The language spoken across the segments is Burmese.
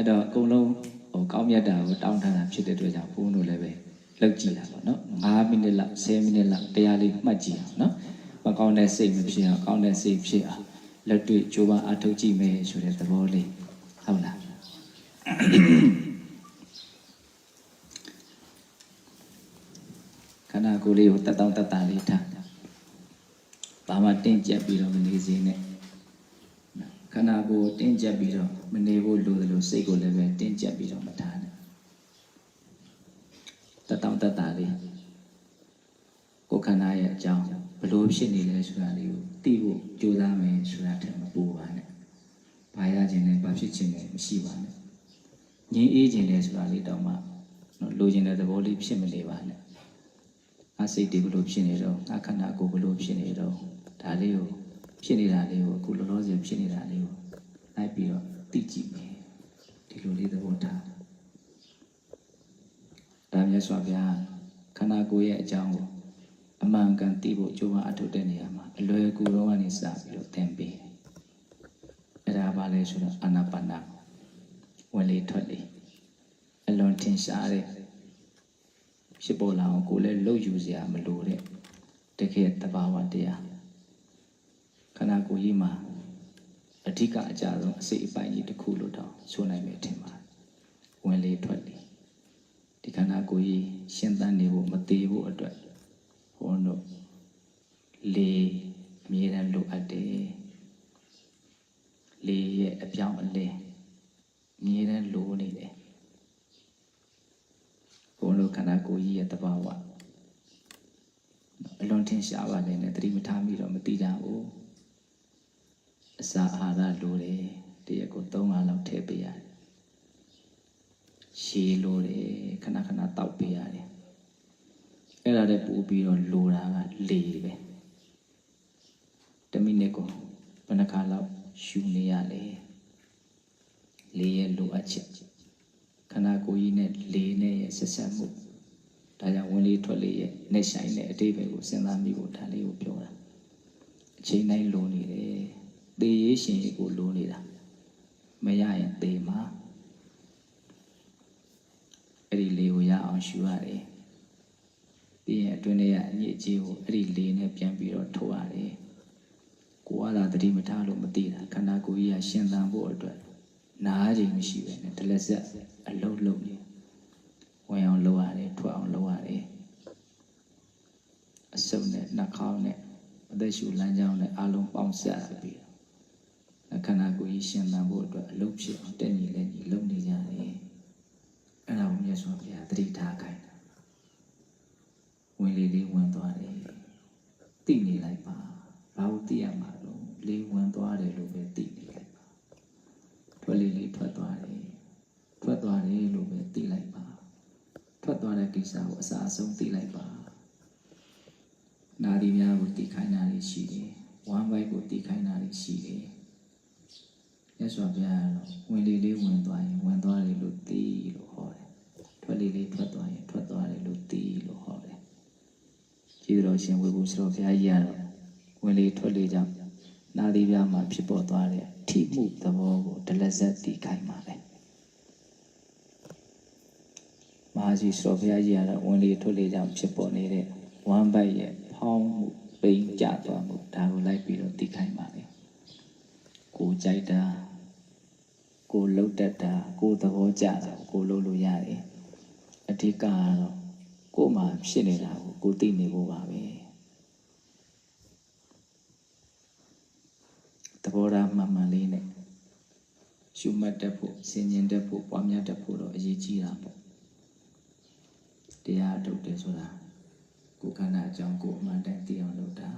အဲ့တော့အကုန်လုံးဟိုကောင်းမြတ်တာကိုတောင်းထားတာဖြစ်တဲ့အတွက်ကြောင့်ဘုန်းတို့လည်းပဲလောက်ကြည့်တာပေါ့နော်9မိနစ်လောက်10မိနစ်လောက်တရားလေးမှတ်ကြည့်အောင်နော်မကောင်းတဲ့စိတ်မဖြစ်အောင်ကောင်းတဲ့စိတ်ဖြစ်အောင်လက်တွေ့ကြိုးပမ်းအထောက်ကြည့်မယ်ဆိုတဲ့သဘောလေးဟုတ်လားခန္ဓာကိုယ်လေးကိုတက်တောင့်တက်တာလေးထားဘာမှတင်းကျပ်ပြီးတော့မနေစေနဲ့ ခန္ဓာကိုယ်တင်းကျပ်ပြီးတော့မနေဖို့လိုတယ်လို့စိတ်ကိုလည်းပဲတင်းကျပ်ပြီးတော့မထားနဲ့တတောင့်တတလေးကိုယ်ခန္ဓာရဲ့အကြောင်းဘလို့ဖြစ်နေလဲဆိုတာလေးကိုသိဖို့ကြိုးစားမယ်ဆိုတာထက်မပူပါနဲ့ဘာရခြင်းလဲဘာဖြစ်ခြင်းလဲမရှိပါနဲ့ငြင်းအေးခြင်းလဲဆိုတာလေးတော့မှနော်လိုချင်တဲ့သဘောလေးဖြစ်မနေပါနဲ့ငါစိတ်တွေဘလို့ဖြစ်နေတော့ငါခန္ဓာကိုယ်ဘလို့ဖြစ်နေတော့ဒါလေးကိုဖြစ်နေတာလေးကိုအခုလောလောဆယ်ဖြစ်နေတာလေးကိုလိုက်ပြီးတော့သိကြည့်မယ်ဒီလိုလေးသဘောထားဒါမြ တ်စွာဘုရားခန္ဓာကိုယ်ရဲ့အကြောင်းကိုအမှန်ကန်သိဖို့ကြိုးပမ်းအထောက်တဲ့နေရာမှာအလွယ်ကူတော့ကနေစပြီးတော့သင်ပေးတယ်အဲ့ဒါဘာလဲဆိုတော့အာနာပါနာဝင်လေထွက်လေအလွန်ထင်ရှားတဲ့ဖြစ်ပေါ်လာအောင်ကိုယ်လည်းလှုပ်ယူစရာမလိုတဲ့တကယ်တဘာဝတရားခန္ဓာကိုယ်ကြီးမှာအဓိကအကြဆုံးအစိတ်အပိုင်းကြီးတစ်ခုလို့တော့ဆိုနိုင်မယ်ထင်ပါတယ်ဝင်လေထွက်လေ ဒီခန္ဓာကိုယ်ကြီးရှင်းသန်းနေဖို့မသေးဖို့အတွက်ဘုန်းတို့လေအမြဲတမ်းလိုအပ်တယ်လေရဲ့အပြောင်းအလဲအမြဲတမ်းလိုနေတယ်ဘုန်းတို့ခန္ဓာကိုယ်ကြီးရဲ့တဘာဝအလွန်ထင်ရှားပါလေနဲ့သတိမထားမိတော့မသိကြဘူးအစာအာဟာရလိုတယ်တရက်ကို3ခါလောက်ထည့်ပေးရတယ် ရှည်လိုတယ်ခဏခဏတောက်ပေးရတယ်အဲ့ဒါလည်းပို့ပြီးတော့လိုတာကလေပဲတစ်မိနစ်ကိုဘယ်နှခါလောက်ရှူနေရလဲလေရဲ့လိုအပ်ချက်ခန္ဓာကိုယ်ကြီးနဲ့လေနဲ့ရဲ့ဆက်ဆက်မှုဒါကြောင့်ဝင်လေထွက်လေရဲ့နဲ့ဆိုင်တဲ့အတိတ်ပဲကိုစဉ်းစားမိဖို့ဒါလေးကိုပြောတာအချိန်တိုင်းလိုနေတယ်သေရေးရှင်ရေးကိုလိုနေတာမရရင်သေမှာ အဲ့ဒီလေကိုရအောင်ရှူရတယ်ပြီးရင်အတွင်းထဲကအညစ်အကြေးကိုအဲ့ဒီလေနဲ့ပြန်ပြီးတော့ထုတ်ရတယ်ကိုယ်ကသာတတိမထားလို့မသိတာခန္ဓာကိုယ်ကြီးကရှင်သန်ဖို့အတွက်နားချိန်မရှိပဲနဲ့ဒလက်ဆက်အလုံးလုံးနေဝင်အောင်လုပ်ရတယ်ထွက်အောင်လုပ်ရတယ်အစုံနဲ့နှာခေါင်းနဲ့အသက်ရှူလမ်းကြောင်းနဲ့အလုံးပေါင်းဆက်ပြီးတော့ခန္ဓာကိုယ်ကြီးရှင်သန်ဖို့အတွက်အလုပ်ဖြစ်အောင်တက်ညီလက်ညီလုပ်နေကြတယ်အဲ့ဒါကို မြတ်စွာဘုရားတတိထားခိုင်းတာဝင်လေလေးဝင်သွားတယ်သိနေလိုက်ပါဘာလို့သိရမှာတော့လေးဝင်သွားတယ်လို့ပဲသိနေလိုက်ပါထွက်လေလေးထွက်သွားတယ်ထွက်သွားတယ်လို့ပဲသိလိုက်ပါထွက်သွားတဲ့ကိစ္စကိုအစားအဆုံးသိလိုက်ပါနာဒီများကိုသိခိုင်းတာတွေရှိတယ်ဝမ်းဘိုက်ကိုသိခိုင်းတာတွေရှိတယ်ရသော်ဘုရားကတော့ဝင်လေလေးဝင်သွားရင်ဝင်သွားတယ်လို့သိလို့ဟောတယ် ထွက်လေလေးထွက်သွားရင်ထွက်သွားတယ်လို့သိလို့ဟောတယ်ကျေးဇူးတော်ရှင်ဝေဘူးဆရာဘုရားကြီးကတော့ဝင်လေထွက်လေကြောင့်နာဒီပြားမှာဖြစ်ပေါ်သွားတဲ့ထိမှုသဘောကိုဒလဇက်သိခိုင်းပါပဲမဟာကြီးဆရာဘုရားကြီးကတော့ဝင်လေထွက်လေကြောင့်ဖြစ်ပေါ်နေတဲ့ဝမ်းဘိုက်ရဲ့ဖောင်းမှုပိန်ကြသွားမှုဒါကိုလိုက်ပြီးတော့သိခိုင်းပါလေကိုကြိုက်တာကိုလှုပ်တတ်တာကိုသဘောကျတာကိုလှုပ်လို့ရတယ် အဓိကကတော့ကို့မှာဖြစ်နေတာကိုကိုသိနေဖို့ပါပဲသဘောထားမှန်မှန်လေးနဲ့ရှုမှတ်တတ်ဖို့ဆင်ញင်တတ်ဖို့ပွားများတတ်ဖို့တော့အရေးကြီးတာပေါ့တရားထုတ်တယ်ဆိုတာကိုယ်ခန္ဓာအကြောင်းကိုအမှန်တိုင်းသိအောင်လုပ်တာ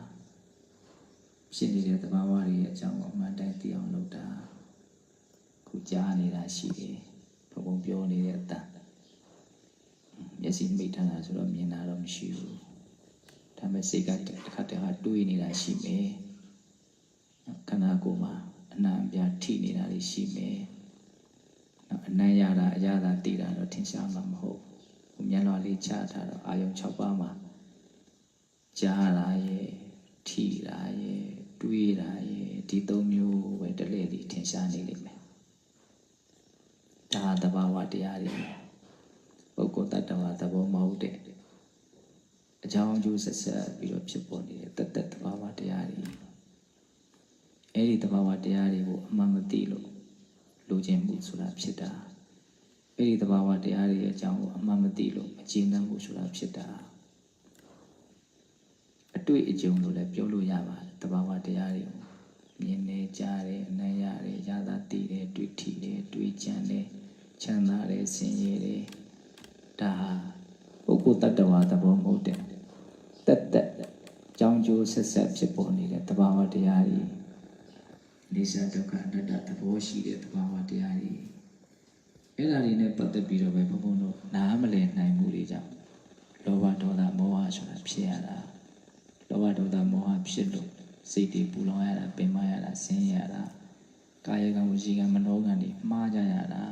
ဖြစ်နေတဲ့သဘာဝတွေရဲ့အကြောင်းကိုအမှန်တိုင်းသိအောင်လုပ်တာခုကြားနေတာရှိတယ်ဘုံဘုံပြောနေတဲ့အတန် မျက်စိမိတ်ထားတာဆိုတော့မြင်တာတော့မရှိဘူးဒါပေမဲ့စိတ်ကတစ်ခါတည်းဟာတွေးနေတာရှိမယ်ခန္ဓာကိုယ်မှာအနံ့အပြားထိနေတာတွေရှိမယ်နော်အနံ့ရတာအရသာတည်တာတော့ထင်ရှားမှာမဟုတ်ဘူးမျက်လွှာလေးချထားတော့အာယုံ6ပါးမှာကြားတာရဲ့ထိတာရဲ့တွေးတာရဲ့ဒီသုံးမျိုးပဲတလဲလေးထင်ရှားနေလိမ့်မယ်ဒါသဘာဝတရားတွေ ပုဂ္ဂိုလ်တ attva သဘောမဟုတ်တဲ့အကြောင်းအကျိုးဆက်ဆက်ပြီးတော့ဖြစ်ပေါ်နေတဲ့တသက်သဘာဝတရားတွေအဲ့ဒီသဘာဝတရားတွေကိုအမှန်မသိလို့လိုချင်မှုဆိုတာဖြစ်တာအဲ့ဒီသဘာဝတရားတွေရဲ့အကြောင်းကိုအမှန်မသိလို့မကျေနပ်မှုဆိုတာဖြစ်တာအတွေ့အကြုံလို့လည်းပြောလို့ရပါတယ်သဘာဝတရားတွေကိုမြင်နေကြားတယ်အနံ့ရတယ်ရတာသိတယ်တွေ့ထိတယ်တွေ့ကြံတယ်ချမ်းသာတယ်ဆင်းရဲတယ် ဒါဟာပုဂ္ဂိုလ်တ attva သဘောမဟုတ်တဲ့တက်တက်ကြောင်းကျိုးဆက်ဆက်ဖြစ်ပေါ်နေတဲ့သဘာဝတရားတွေလိစ္ဆာဒုက္ခအနတ္တသဘောရှိတဲ့သဘာဝတရားတွေအဲ့ဒါတွေနဲ့ပတ်သက်ပြီးတော့ပဲဘုံဘုံတို့နားမလည်နိုင်မှုတွေကြောင့်လောဘဒေါသမောဟဆိုတာဖြစ်ရတာလောဘဒေါသမောဟဖြစ်လို့စိတ်တွေပူလောင်ရတာပင်မရတာဆင်းရဲရတာကာယကံဝစီကံမနောကံတွေမှားကြရတာ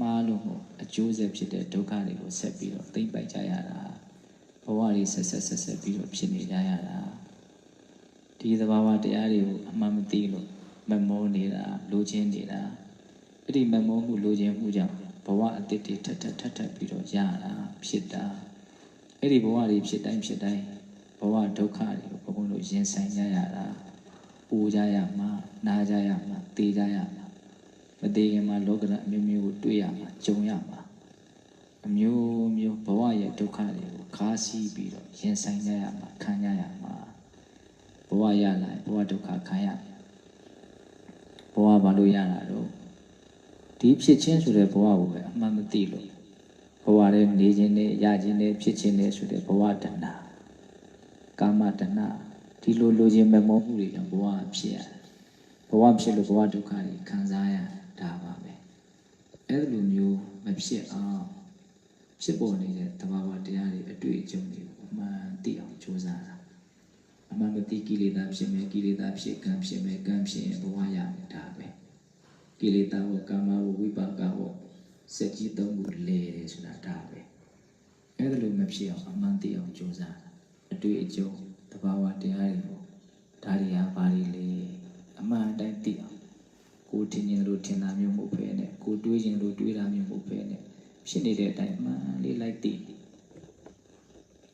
မှားလို့မို့အကျိုးဆက်ဖြစ်တဲ့ဒုက္ခတွေကိုဆက်ပြီးတော့သိမ့်ပိုက်ကြရတာဘဝတွေဆက်ဆက်ဆက်ဆက်ပြီးတော့ဖြစ်နေကြရတာဒီသဘာဝတရားတွေကိုအမှန်မသိလို့မမောနေတာလိုချင်နေတာအဲ့ဒီမမောမှုလိုချင်မှုကြောင့်ဘဝအတ္တတွေထပ်ထပ်ထပ်ထပ်ပြီးတော့ရတာဖြစ်တာအဲ့ဒီဘဝတွေဖြစ်တိုင်းဖြစ်တိုင်းဘဝဒုက္ခတွေကိုဘုံဘုံတို့ရင်ဆိုင်ကြရတာပူကြရမှာနာကြရမှာတေးကြရမှာ မသေးခင်မှာလောကဓာတ်အမျိုးမျိုးကိုတွေ့ရမှာကြုံရမှာအမျိုးမျိုးဘဝရဲ့ဒုက္ခတွေကိုခါးစီးပြီးတော့ရင်ဆိုင်ကြရမှာခံကြရမှာဘဝရလာရင်ဘဝဒုက္ခခံရမှာဘဝဘာလို့ရတာတော့ဒီဖြစ်ချင်းဆိုတဲ့ဘဝကိုပဲအမှန်မသိလို့ဘဝရဲ့နေခြင်းနဲ့ရခြင်းနဲ့ဖြစ်ခြင်းနဲ့ဆိုတဲ့ဘဝတဏ္ဍာကာမတဏ္ဍာဒီလိုလိုခြင်းမမောမှုတွေကြောင့်ဘဝဖြစ်ရတယ်ဘဝဖြစ်လို့ဘဝဒုက္ခတွေခံစားရတာ ပါပဲအဲ့လိုမျိုးမဖြစ်အောင်ဖြစ်ပေါ်နေတဲ့သဘာဝတရားတွေအတွေ့အကြုံတွေကိုအမှန်သိအောင်ကြိုးစားတာအမှန်မသိကိလေသာဖြစ်မယ်ကိလေသာဖြစ်ကံဖြစ်မယ်ကံဖြစ်ရင်ဘဝရမယ်ဒါပဲကိလေသာဟောကာမဟောဝိပါကဟောစက်ကြီးသုံးခုလဲတယ်ဆိုတာဒါပဲအဲ့ဒါလိုမဖြစ်အောင်အမှန်သိအောင်ကြိုးစားတာအတွေ့အကြုံသဘာဝတရားတွေကိုဒါတွေဟာဘာတွေလဲအမှန်အတိုင်းသိအောင် ကိုထင်ရင်လို့ထင်တာမျိုးမဟုတ်ဘဲနဲ့ကိုတွေးရင်လို့တွေးတာမျိုးမဟုတ်ဘဲနဲ့ဖြစ်နေတဲ့အတိုင်းအမှန်လေးလိုက်သိ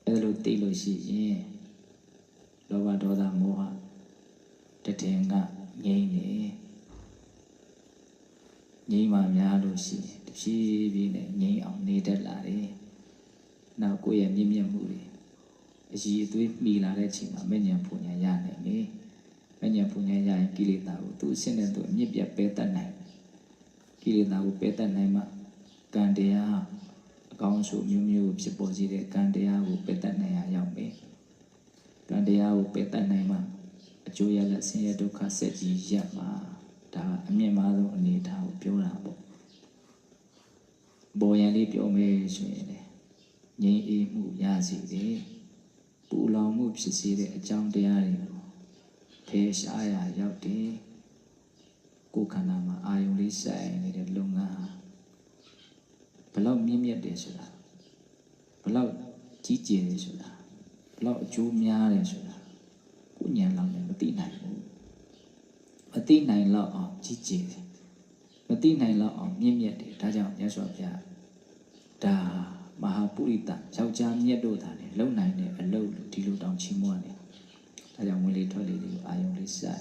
အဲ့လိုသိလို့ရှိရင်လောဘဒေါသမောဟတထင်ကငြိမ့်နေငြိမ့်မှများလို့ရှိရင်တဖြည်းဖြည်းနဲ့ငြိမ့်အောင်နေတတ်လာတယ်နောက်ကိုယ့်ရဲ့မြင့်မြတ်မှုတွေအရှိအသွေးမိလာတဲ့အချိန်မှာမဉ္ဇဉ်ပူညာရနိုင်လေ မဉ္ဇဉ်ပူညာရရင်ကိလေသာကိုသူ့အရှင်းနဲ့သူအမြင့်ပြတ်ပဲတတ်နိုင်ကိလေသာကိုပဲတတ်နိုင်မှကံတရားအကောင်းဆုံးမျိုးမျိုးဖြစ်ပေါ်စေတဲ့ကံတရားကိုပဲတတ်နိုင်ရရောက်မယ်ကံတရားကိုပဲတတ်နိုင်မှအကျိုးရလက်ဆင်းရဲဒုက္ခဆက်ကြီးရပ်မှာဒါအမြင့်မားဆုံးအနေအထားကိုပြောတာပေါ့ဘောရန်လေးပြောမယ်ဆိုရင်လေငြိမ်းအေးမှုရစီတယ်ပူလောင်မှုဖြစ်စေတဲ့အကြောင်းတရားတွေကို ဖယ်ရှားရရောက်တယ်ကိုယ်ခန္ဓာမှာအာယုံလေးဆိုင်နေတဲ့လုပ်ငန်းဟာဘလောက်မြင့်မြတ်တယ်ဆိုတာဘလောက်ကြီးကျယ်တယ်ဆိုတာဘလောက်အကျိုးများတယ်ဆိုတာကိုဉာဏ်လောက်နဲ့မသိနိုင်ဘူးမသိနိုင်လောက်အောင်ကြီးကျယ်တယ်မသိနိုင်လောက်အောင်မြင့်မြတ်တယ်ဒါကြောင့်မြတ်စွာဘုရားဒါမဟာပုရိသယောက်ျားမြတ်တို့သာလေလုံနိုင်တဲ့အလုပ်လို့ဒီလိုတောင်ချီးမွမ်းတယ် ဒါကြောင့်ဝင်လေထွက်လေတွေကိုအာယုံလေးစတယ်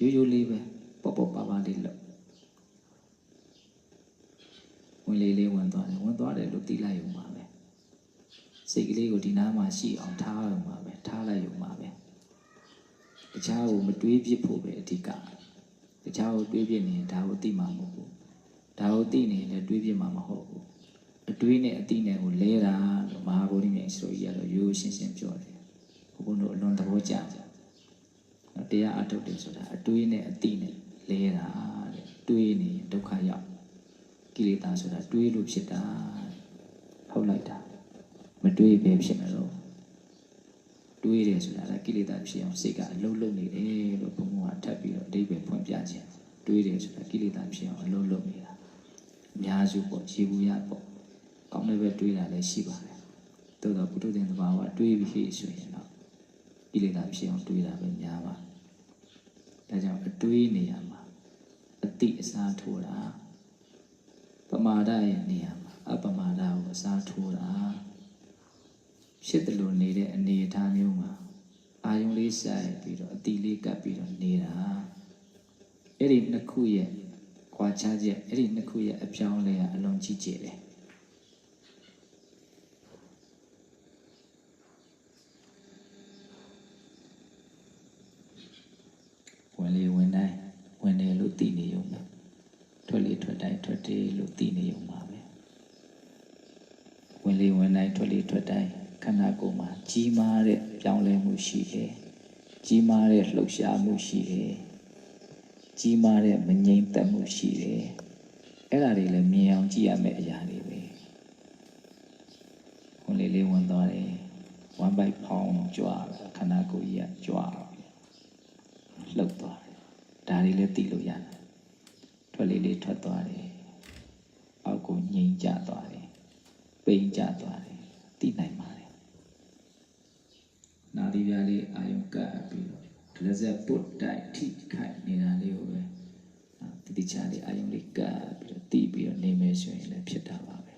ရိုးရိုးလေးပဲပေါ့ပေါ့ပါပါလေးလို့ဝင်လေလေးဝင်သွားတယ်ဝင်သွားတယ်လို့သိလိုက်ရုံပါပဲစိတ်ကလေးကိုဒီနားမှာရှိအောင်ထားရုံပါပဲထားလိုက်ရုံပါပဲတခြားကိုမတွေးပြစ်ဖို့ပဲအဓိကတခြားကိုတွေးပြစ်နေရင်ဒါကိုသိမှာမဟုတ်ဘူးဒါကိုသိနေရင်လည်းတွေးပြစ်မှာမဟုတ်ဘူးအတွေးနဲ့အသိနဲ့ကိုလဲတာလို့မဟာဗုဒ္ဓမြတ်ဆိုကြီးကတော့ရိုးရိုးရှင်းရှင်းပြောတယ် ဘုဘုံတို့အလွန်သဘောကျကြတရားအထုတ်တယ်ဆိုတာအတွေးနဲ့အသိနဲ့လဲတာတဲ့တွေးနေဒုက္ခရောက်ကိလေသာဆိုတာတွေးလို့ဖြစ်တာဟုတ်လိုက်တာမတွေးပဲဖြစ်နေတော့တွေးတယ်ဆိုတာကကိလေသာဖြစ်အောင်စိတ်ကအလုံးလုံးနေတယ်လို့ဘုံဘုံကထပ်ပြီးတော့အဓိပ္ပာယ်ဖွင့်ပြခြင်းတွေးတယ်ဆိုတာကိလေသာဖြစ်အောင်အလုံးလုံးနေတာအများစုပေါ့ခြေဘူးရပေါ့ကောင်းတဲ့ဘက်တွေးတာလည်းရှိပါတယ်သို့တော့ဘုဒ္ဓတင်သဘာဝတွေးပြီးဆိုရင်တော့ ကိလေသာဖြစ်အောင်တွေးတာပဲများပါဒါကြောင့်အတွေးနေရမှာအတိအစားထိုးတာပမာဒရဲ့နေရာမှာအပမာဒကိုအစားထိုးတာဖြစ်တယ်လို့နေတဲ့အနေအထားမျိုးမှာအာယုံလေးစိုက်ပြီးတော့အတိလေးကပ်ပြီးတော့နေတာအဲ့ဒီနှစ်ခုရဲ့ခွာခြားချက်အဲ့ဒီနှစ်ခုရဲ့အပြောင်းလဲကအလွန်ကြီးကျယ်တယ် ဝင်လေဝင်တိုင်းဝင်တယ်လို့သိနေရုံပဲထွက်လေထွက်တိုင်းထွက်တယ်လို့သိနေရုံပါပဲဝင်လေဝင်တိုင်း ထွက်လေထွက်တိုင်းခန္ဓာကိုယ်မှာကြီးမားတဲ့ပြောင်းလဲမှုရှိတယ်ကြီးမားတဲ့လှုပ်ရှားမှုရှိတယ်ကြီးမားတဲ့မငြိမ်သက်မှုရှိတယ်အဲ့ဒါတွေလည်းမြင်အောင်ကြည့်ရမယ့်အရာတွေပဲဝင်လေလေးဝင်သွားတယ်ဝမ်းပိုက်ဖောင်းကြွားလာခန္ဓာကိုယ်ကြီးကကြွားလာလှုပ်သွားတယ်ဒါတွေလည်းသိလို့ရတယ်ထွက်လေးလေးထွက်သွားတယ်အောက်ကိုငြိမ်ကျသွားတယ်ပိန်ကျသွားတယ် သိနိုင်ပါတယ်နာသီပြားလေးအာယုံကပ်ပြီးတော့လက်ဆက်ပုတ်တိုက်ထိခိုက်နေတာလေးကိုပဲတတိချာလေးအာယုံလေးကပ်ပြီးတော့တီးပြီးတော့နေမယ်ဆိုရင်လည်းဖြစ်တာပါပဲ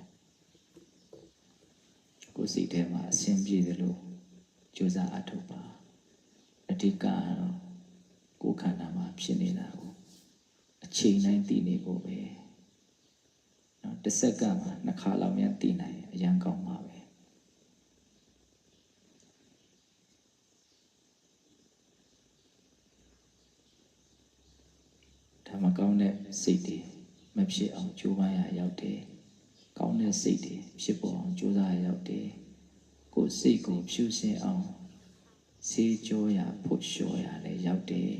ကိုယ်စိတ်ထဲမှာအဆင်ပြေတယ်လို့ကြိုးစားအထောက်ပါအဓိကကတော့ကိုယ်ခန္ဓာမှာဖြစ်နေတာကိုအချိန်တိုင်းသိနေဖို့ပဲနော်တစ်စက္ကန့်မှာနှစ်ခါလောက်မြန်သိနိုင်အရန်ကောင်းပါ စိတ်တွေမဖြစ်အောင်ကြိုးပမ်းရရောက်တယ်ကောင်းတဲ့စိတ်တွေဖြစ်ပေါ်အောင်ကြိုးစားရရောက်တယ်ကိုယ်စိတ်ကိုဖြူစင်အောင်စေးကြောရဖို့လျှော်ရလည်းရောက်တယ်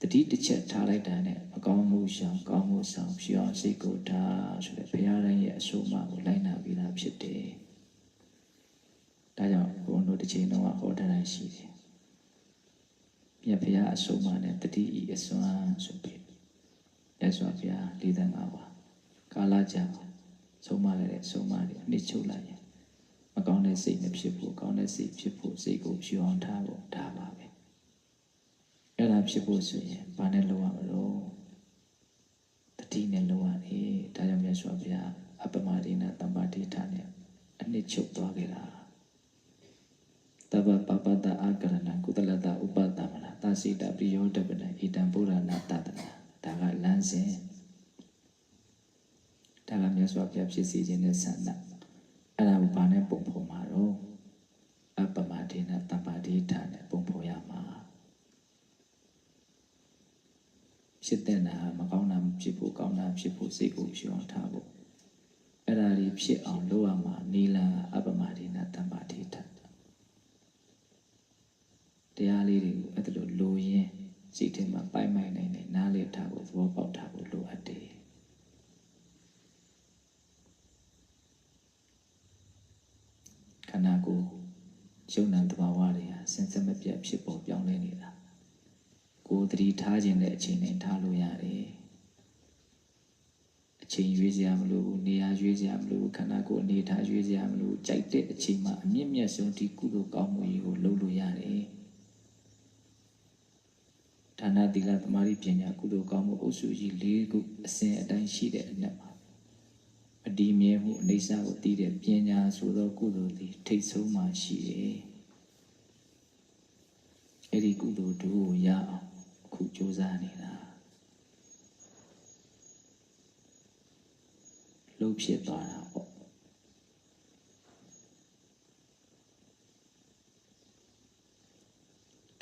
တတိတစ်ချက်ထားလိုက်တာနဲ့အကောင်းမှုရှောင်ကောင်းမှုဆောင်ဖြူအောင်စိတ်ကိုထားဆိုတဲ့ဘုရားတိုင်းရဲ့အဆိုအမကိုလိုက်နာပြီးသားဖြစ်တယ်။ဒါကြောင့်ဘုန်းတို့တစ်ချိန်လုံးကဟောထားတာရှိတယ်။မြတ်ဘုရားအဆိုအမနဲ့တတိဤအစွမ်းဆိုပြီး လက်စွာဘုရားလေးသံ၅ပါးကာလကြာဆုံးမလိုက်တဲ့ဆုံးမတွေအနှစ်ချုပ်လိုက်ရင်မကောင်းတဲ့စိတ်မဖြစ်ဘူးကောင်းတဲ့စိတ်ဖြစ်ဖို့စိတ်ကိုဖြူအောင်ထားဖို့ဒါပါပဲ။အဲ့ဒါဖြစ်ဖို့ဆိုရင်ဘာနဲ့လုပ်ရမလို့တတိနဲ့လုပ်ရတယ်ဒါကြောင့်မြတ်စွာဘုရားအပမဒိနာတမ္ပါဒိဋ္ဌာနဲ့အနှစ်ချုပ်သွားခဲ့တာတဗ္ဗပပတ္တအာကရဏကုသလတဥပတ္တမနာသစိတပိယောတပနဣတံပုရဏတတနာဒါကလမ်း စဉ်ဒါကမြတ်စွာဘုရားဖြစ်စီခြင်းနဲ့ဆန္ဒအဲ့ဒါကိုဘာနဲ့ပုံဖော်မှာတော့အပမဒိနာတမ္ပါဒိဋ္ဌာနဲ့ပုံဖော်ရမှာဖြစ်တဲ့နာမကောင်းတာမဖြစ်ဖို့ကောင်းတာဖြစ်ဖို့စိတ်ကိုရှောင်ထားဖို့အဲ့ဒါလေးဖြစ်အောင်လုပ်ရမှာနီလန်အပမဒိနာတမ္ပါတိထတရားလေးတွေကိုအဲ့ဒါလိုလိုရင်းစိတ်ထဲမှာပိုက်မိုက်နိုင်နေနားလည်ထားဖို့သဘောပေါက်ထားဖို့လိုအပ်တယ်ခ န္ဓာကိုယ်ယုံနာတဘာဝတွေဟာစင်စက်မပြတ်ဖြစ်ပေါ်ပြောင်းလဲနေတာကိုယ်တတိထားခြင်းတဲ့အချိန်နဲ့ထားလို့ရတယ်အချိန်ရွေးစရာမလိုဘူးနေရာရွေးစရာမလိုဘူးခန္ဓာကိုယ်အနေထားရွေးစရာမလိုဘူးကြိုက်တဲ့အချိန်မှာအမြင့်မြတ်ဆုံးဒီကုသိုလ်ကောင်းမှုကြီးကိုလုပ်လို့ရတယ်ဒါနသီလသမာဓိပညာကုသိုလ်ကောင်းမှုအုပ်စုကြီး၄ခုအစဉ်အတိုင်းရှိတဲ့အနက်မှာ အတိမြဲမှုအိဋ္ဆာကိုသိတဲ့ပညာဆိုသောကုသိုလ်သည်ထိတ်ဆုံးမှရှိတယ်။အဲ့ဒီကုသိုလ်တို့ကိုရအောင်အခုကြိုးစားနေတာ။လှုပ်ဖြစ်သွားတာပေါ့။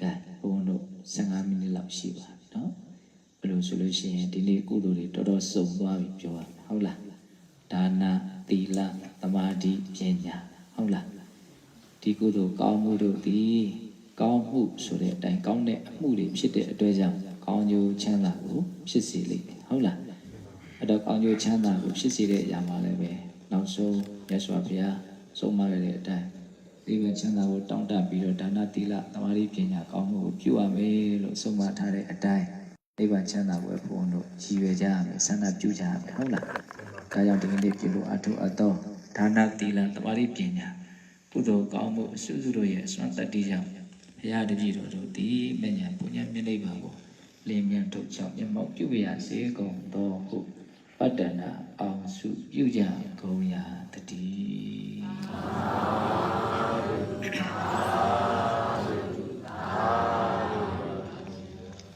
ကဲဘုန်းတို့15မိနစ်လောက်ရှိပါပြီနော်။အဲ့လိုဆိုလို့ရှိရင်ဒီနေ့ကုသိုလ်တွေတော်တော်စုံသွားပြီပြောရမှာဟုတ်လား။ ဒါနသီလသမာဓိပညာဟုတ်လားဒီကုသိုလ်ကောင်းမှုတို့သည်ကောင်းမှုဆိုတဲ့အတိုင်းကောင်းတဲ့အမှုတွေဖြစ်တဲ့အတွက်ကြောင့်ကောင်းကျိုးချမ်းသာကိုဖြစ်စေလိမ့်မယ်ဟုတ်လားအဲ့တော့ကောင်းကျိုးချမ်းသာကိုဖြစ်စေတဲ့အရာမှလည်းပဲနောက်ဆုံးမြတ်စွာဘုရားဆုံးမခဲ့တဲ့အတိုင်းဒီပဲချမ်းသာကိုတောင်းတပြီးတော့ဒါနသီလသမာဓိပညာကောင်းမှုကိုပြုရမယ်လို့ဆုံးမထားတဲ့အတိုင်းနိဗ္ဗာန်ချမ်းသာကိုဘုန်းတို့ရည်ရွယ်ကြရမယ်ဆန္ဒပြုကြရမယ်ဟုတ်လား ဒါကြောင့်ဒီကနေ့ပြုလို့အထုအသောဒါနသီလသမာဓိပညာကုသိုလ်ကောင်းမှုအစွတ်စွတ်တို့ရဲ့အစွမ်းတတ္တိကြောင့်ဘုရားတပည့်တော်တို့ဒီမဉ္ဇဉ်ပုညံမြတ်နိဗ္ဗာန်ကိုလင်းမြတ်ထုတ်ချောင်းမျက်မှောက်ပြုပါရစေကုန်သောဟုပတ္တနာအောင်စုပြုကြကုန်ရာတည်း